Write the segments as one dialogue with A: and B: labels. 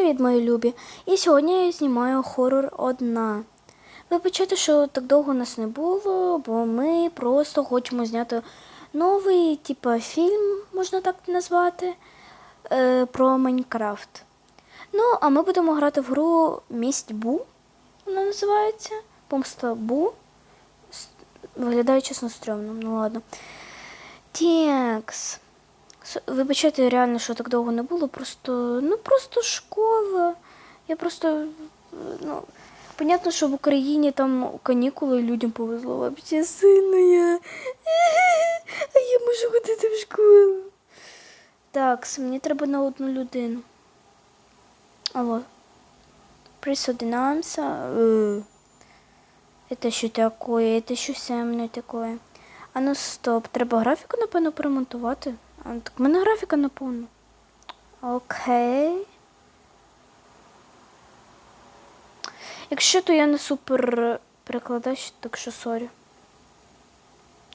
A: Привіт, мої любі! І сьогодні я знімаю хорор одна. Вибачайте, що так довго нас не було, бо ми просто хочемо зняти новий, типу, фільм, можна так назвати, е, про Майнкрафт. Ну, а ми будемо грати в гру Мість Бу. Вона називається. Помста Бу. Виглядає чесно стрьомно, ну ладно. Текс. С- Вибачайте, реально, що так довго не було. Просто, ну просто школа. Я просто, е, ну, понятно, що в Україні там канікули і людям повезло. Вообще сильно я. А я можу ходити в школу. Так, мені треба на одну людину. Алло. Присоединяемся. Э, Это що такое? Это що со мною такое? А ну стоп, треба графіку, напевно, перемонтувати. Так в мене графіка наповну. Окей. Якщо то я не супер перекладач, так що сорі.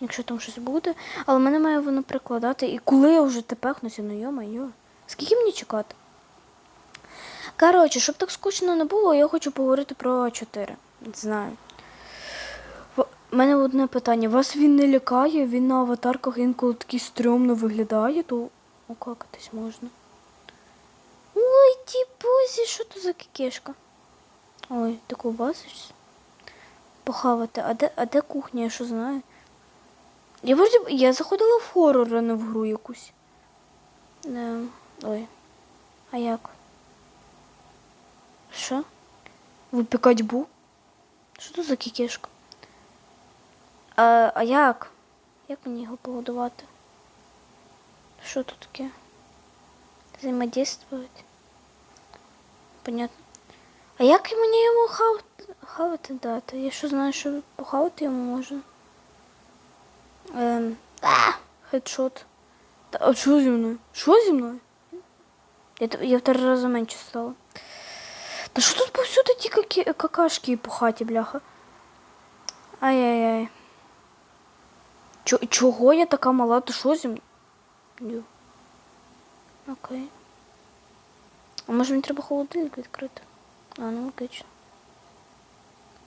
A: Якщо там щось буде. Але мене має воно перекладати. І коли я вже тепехнуся, ну йо-майо. Скільки мені чекати? Коротше, щоб так скучно не було, я хочу поговорити про А4. Знаю. У мене одне питання. Вас він не лякає? Він на аватарках інколи такий стрьомно виглядає, то окакатись можна. Ой, ті бузі, що то за кикешка? Ой, ти ковбасишся? Похавати. А де, а де кухня, я що знаю? Я вроді, я заходила в хорор, а не в гру якусь. Не, ой. А як? Що? Випікать бу? Що це за кікешка? А, а як? Як мені його погодувати? Що тут таке? Взаимодействовать? Понятно. А як мені йому хав... хавати дати? Я що знаю, що похавати йому можна? Ем... А! Хедшот. Та, а що зі мною? Що зі мною? Я, я в три рази менше стала. Та що тут повсюди ті какі... какашки по хаті, бляха? Ай-яй-яй. Чо, чого я така мала? То що зі мною? Окей. А може мені треба холодильник відкрити? А, ну логічно.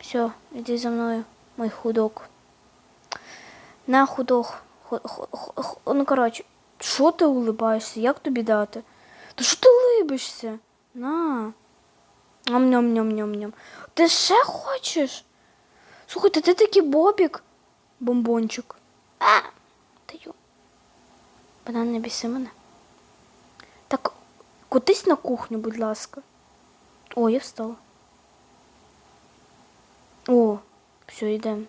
A: Все, іди за мною, мой худок. На худок. Ху- ху- ху- ху- Ну, коротше, що ти улибаєшся? Як тобі дати? Та що ти улибишся? На. Ням-ням-ням-ням-ням. Ти ще хочеш? Слухайте, ти такий бобік, бомбончик. А! Та ю. Банан не біси мене. Так, котись на кухню, будь ласка. О, я встала. О, все, йдемо.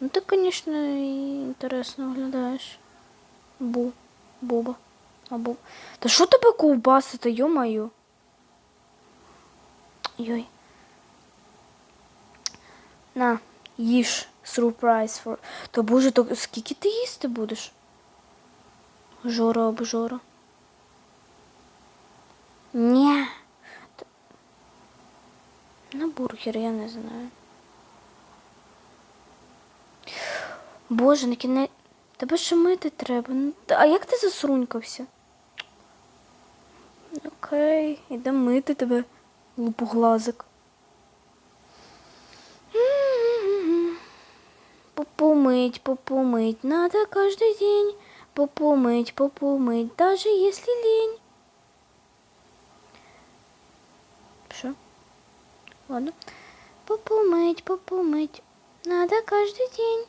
A: Ну ти, звісно, інтересно виглядаєш. Бу, Буба. А бу. Та що тебе ковбасити, йо-моє? Йой. На, їж surprise for. То боже, то скільки ти їсти будеш? Жора обжора. Ні. На бургер, я не знаю. Боже, на кінець. Тебе ще мити треба. Ну, А як ти засрунькався? Окей, іде мити тебе, лупоглазик. Попумыть, попумыть, надо каждый день. Попумыть, попумыть, даже если лень. Что? Ладно. Попумыть, попумыть, надо каждый день.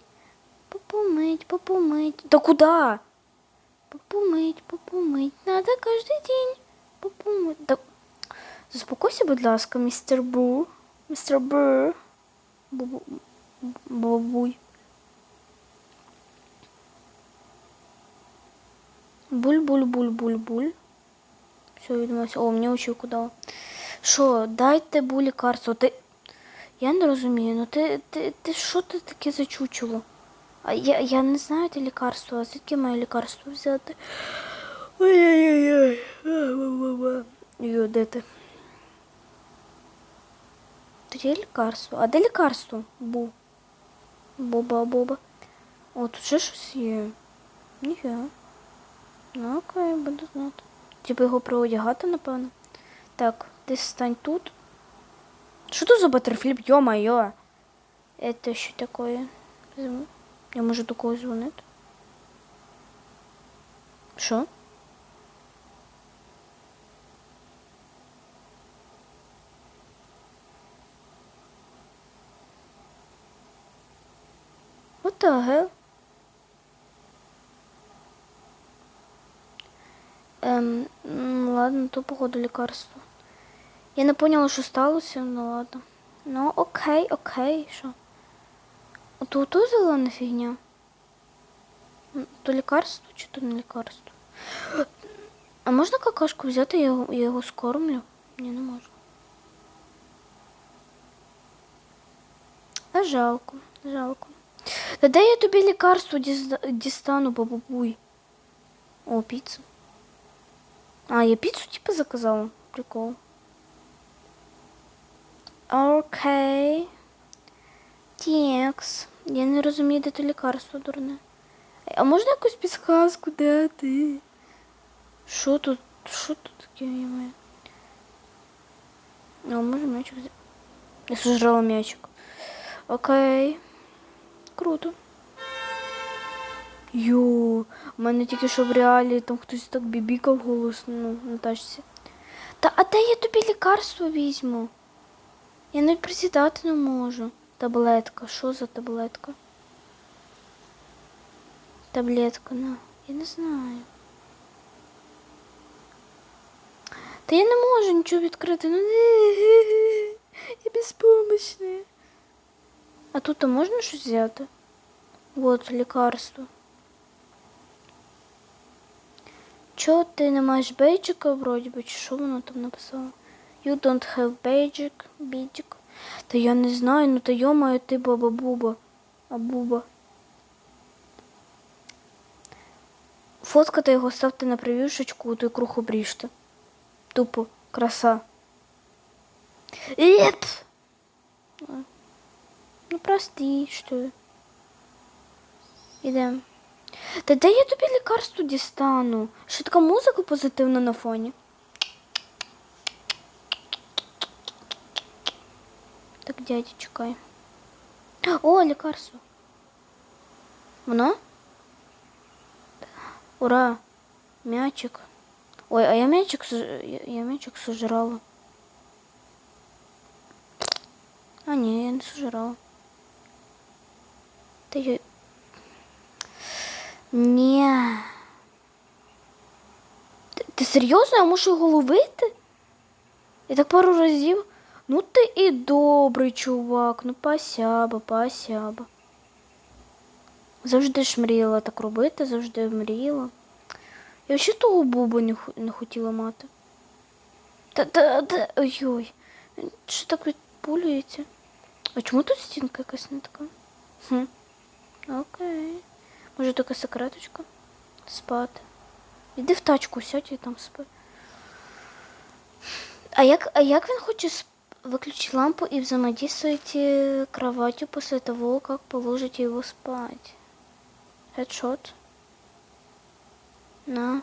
A: Попумыть, попумыть. Да куда? Попумыть, попумыть, надо каждый день. Попумыть. Да... Заспокойся, будь ласка, містер Бу. Містер Бу. Бу- Бабуй. Буль-буль-буль-буль-буль. Все, відмовився. О, мені очівку дала. Що, дайте бу лікарство. Ти. Я не розумію, ну ти, ти, ти що ти таке зачучило? А я, я не знаю те лікарство, а звідки моє лікарство взяти? Ой-ой-ой. Йо, де ти? Тут є лікарство. А де лікарство? Бу. Боба, боба. О, тут ще щось є. Ніфіга. Ну окей, буду знати. Типу його приодягати, напевно. Так, ти стань тут. Що тут за батерфліп? Йо-моє. Это що таке? Я можу до когось дзвонити? Що? What the hell? М, ладно, то походу лікарство. Я не поняла, що сталося, ну ладно. Ну, окей, окей, що? Ото то зелена фігня. То лікарство чи то не лікарство? А можна какашку взяти, я його, я його скормлю? Ні, не можу. А жалко, жалко. Та де я тобі лікарство дістану, бабубуй? О, піцу. А, я піцу типу заказала. Прикол. Окей. Текс. Я не розумію, де то лікарство дурне. А можна якусь підсказку, де ти? Що тут? Що тут таке є моє? А, може м'ячик взяти? Я сожрала м'ячик. Окей. Круто. Йо, у мене тільки що в реалі там хтось так бібікав голосно ну, на тачці. Та а де я тобі лікарство візьму? Я навіть присідати не можу. Таблетка. Що за таблетка? Таблетка, на. Я не знаю. Та я не можу нічого відкрити. Ну я безпомощна. А тут можна щось взяти? Вот лікарство. Чого ти не маєш бейджика вроді би, чи що воно там написало? You don't have basic, basic. Та я не знаю, ну та йомаю ти баба буба. А буба. Фоткати його ставте на прев'юшечку, той круг обріжте. Тупо, краса. Еп! Ну прости, що я. Ідем. Та де я тобі лікарство дістану? Що така музика позитивна на фоні? Так, дядя, чекай. О, лікарство. Воно? Ура! Мячик. Ой, а я мячик, сож- я, я мячик сожрала. А, ні, я не сожрала. Та я... Ні. Ти, ти серйозно? Я мушу його ловити? Я так пару разів. Ну ти і добрий чувак. Ну пасяба, пасяба. Завжди ж мріяла так робити, завжди мріяла. Я взагалі того буба не, не хотіла мати. Та, та, та, ой-ой. Що так відпулюється? А чому тут стінка якась не така? Хм. Окей. Може така секреточка? Спати. Іди в тачку, сядь і там спи. А як, а як він хоче сп... выключить лампу и взаимодействовать э, кроватью после того, как положите его спать? Хедшот. На.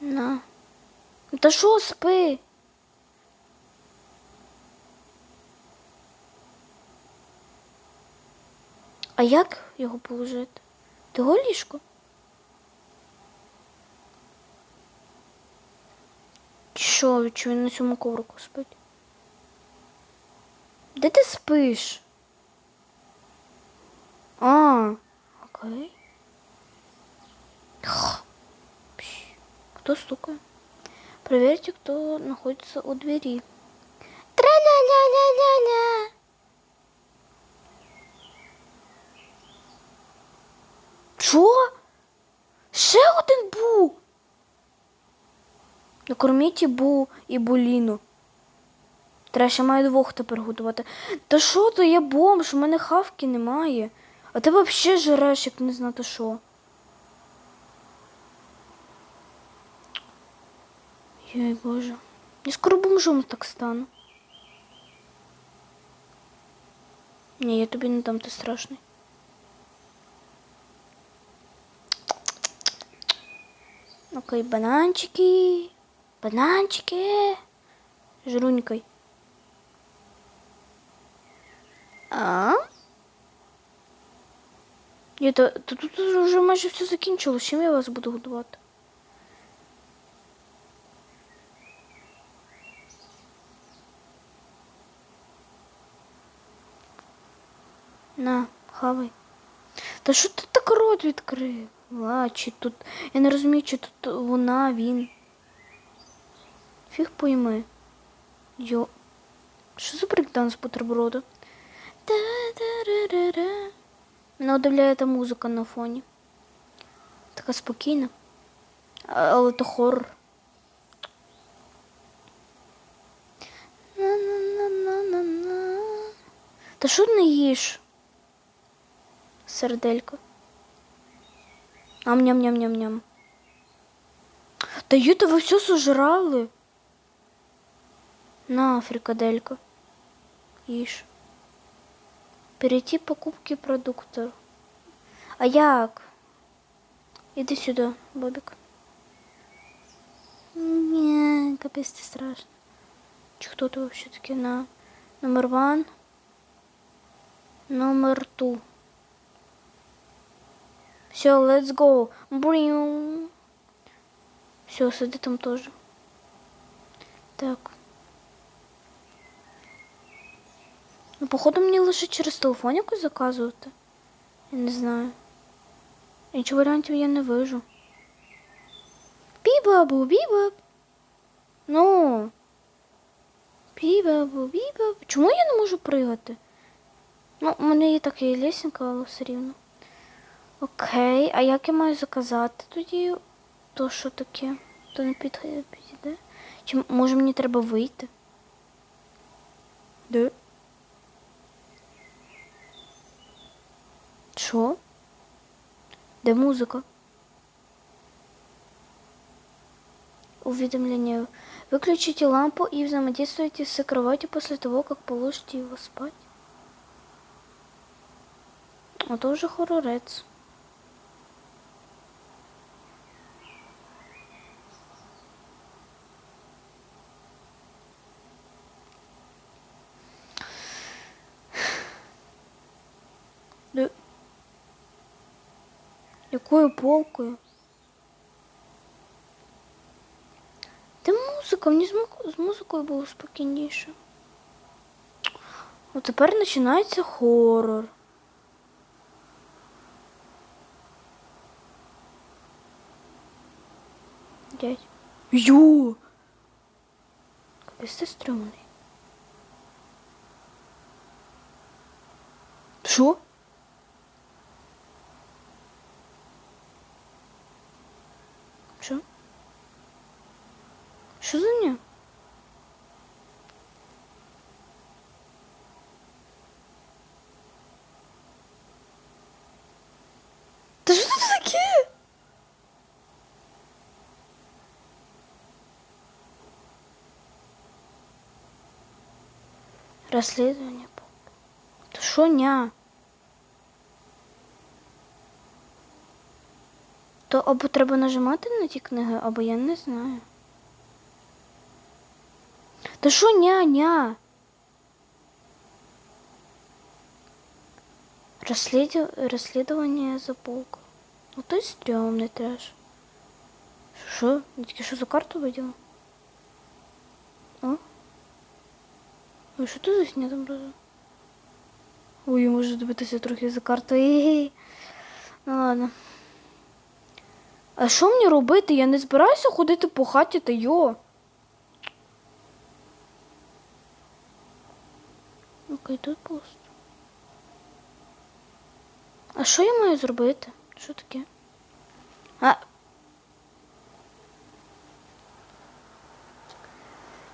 A: На. Та що спи? А як його положити? Ти його ліжко? Що, чи він на цьому коврику спить? Де ти спиш? А, окей. Кто стукает? Проверьте, кто находится у двери. Тра-ля-ля-ля-ля-ля. Що? Ще один був. Накорміть і бу і буліну. Треба ще маю двох тепер готувати. Та що то я бомж, у мене хавки немає. А ти взагалі жреш, як не знати що. Йой боже. Я скоро бомжом так стану. Ні, я тобі не дам, ти страшний. Окей, бананчики. Бананчики. Жрунькай. А? Ні, то, то тут вже майже все закінчилось. Чим я вас буду годувати? На, хавай. Та що ти так рот відкрив? А, чи тут. Я не розумію, чи тут вона, він. Фіг пойми. Йо. Що за брейкданс бутерброда? Та-да-ра-ра-ра. Мене удивляє та музика на фоні. Така спокійна. Але то хоррор. Та що не їш? Серделько. Ам-ням-ням-ням-ням. Та Юта, ви все сожрали. На, фрикаделька. Їж. Перейти покупки продуктов. А як? Іди сюди, Бобік. Ні, капець це страшно. Чи хто ти вообще таки на номер ван? Номер ту. Все, let's go. Бріум. Все, сиди там теж. Так. Ну, походу, мені лише через телефон якось заказувати. Я не знаю. Інших варіантів я не вижу. Бібабу, бібаб. Ну. Бібабу, бібаб. Чому я не можу пригати? Ну, у мене є така і лесенка, але все рівно. Окей, а як я маю заказати тоді? То що таке? То не під- підійде? Чи може мені треба вийти? Де? Що? Де музика? Уведомление. Выключите лампу и взаимодействуйте с кроватью после того, как положите его спать. А то вже хорорець. Де- Якою полкою? Де музика? Мені з, музикою було спокійніше. От тепер починається хорор. Дядь. Йо! Капець ти стрьомний. Що? Що? Що за нього? Та що це таке? Розслідування. Ня? То або треба нажимати на ті книги, або я не знаю. Та що ня-ня? Розслідю... Розслідування за полку. Ну той стрьомний треш. Що? Я що за карту виділа? О? Ой, що тут за сня там роза? Ой, я можу дивитися трохи за карту. Ну ладно. А що мені робити? Я не збираюся ходити по хаті та йо. Окей, тут пусто. А що я маю зробити? Що таке? А.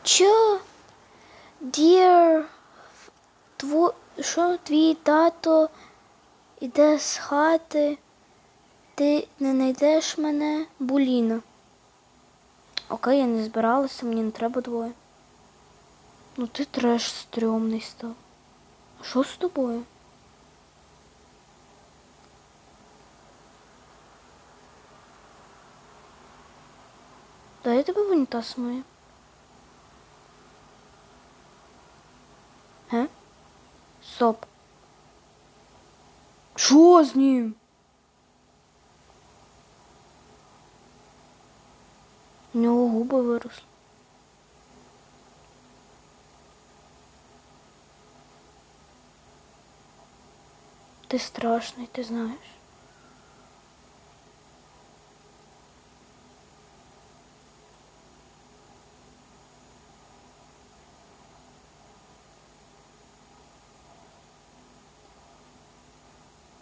A: Чо? Dear, тво... що твій тато іде з хати, ти не знайдеш мене, Буліна. Окей, я не збиралася, мені не треба двоє. Ну ти треш стрьомний став. Що з тобою? Да, я тебе в унітаз мою. Стоп. Що з ним? У нього губи виросли. Ти страшний, ти знаєш.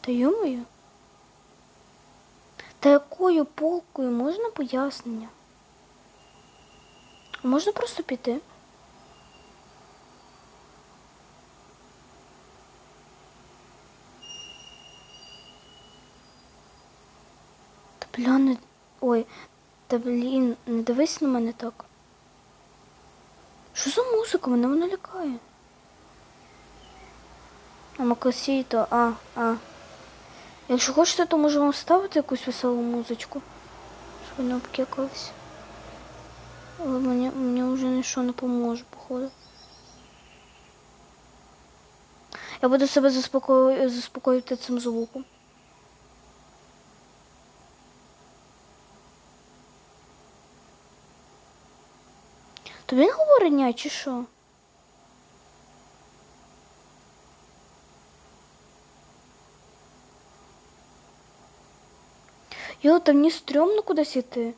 A: Та йомою? Та якою полкою можна пояснення? Можна просто піти? Та бля, не... Ой, та блін, не дивись на мене так. Що за музика? Мене вона лякає. А Макасіто, а, а. Якщо хочете, то можу вам ставити якусь веселу музичку. Щоб не обкекалися. Але мені, мені вже нічого не поможе, походу. Я буду себе заспокою... заспокоювати цим звуком. То він говорить ня, чи що? Йо, та мені стрьомно кудись іти.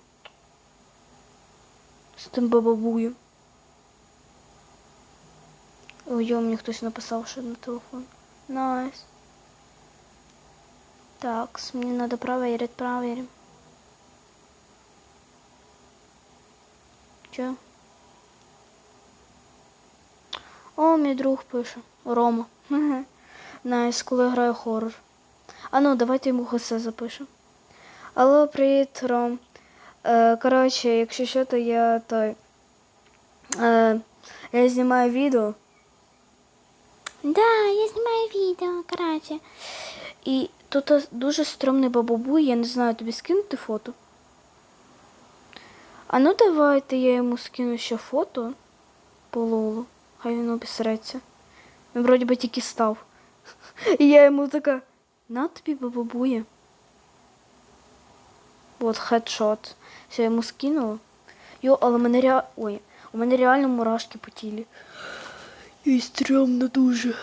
A: З тим бабабуєм. Ой, йо, мені хтось написав ще на телефон. Найс. Так, мені треба проверить, проверим. Че? О, мій друг пише. Рома. Найс, коли граю хоррор. А ну, давайте йому хосе запишемо. Алло, привіт, Ром. Е, коротше, якщо що, то я той. Е, я знімаю відео. Да, я знімаю відео, коротше. І тут дуже стрьомний бабабуй, я не знаю, тобі скинути фото. А ну давайте я йому скину ще фото по лолу. Хай він обісреться. Він вроді би тільки став. І я йому така, на тобі бабабує. От хедшот. Все, я йому скинула. Йо, але мене rea... Ой, у мене реально мурашки по тілі. І стрьомно дуже.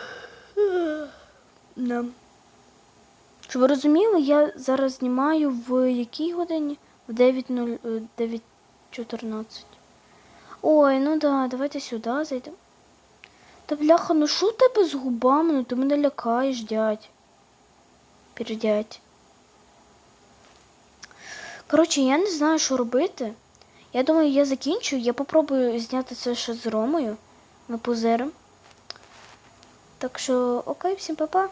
A: Да. Щоб ви розуміли, я зараз знімаю в якій годині? В 9.0... е, 9.14. Ой, ну да, давайте сюди зайдемо. Та бляха, ну що тебе з губами? Ну ти мене лякаєш, дядь. Пірдять. Коротше, я не знаю, що робити. Я думаю, я закінчу. Я попробую зняти це ще з Ромою. Ми позерим. Так що, окей, всім па-па.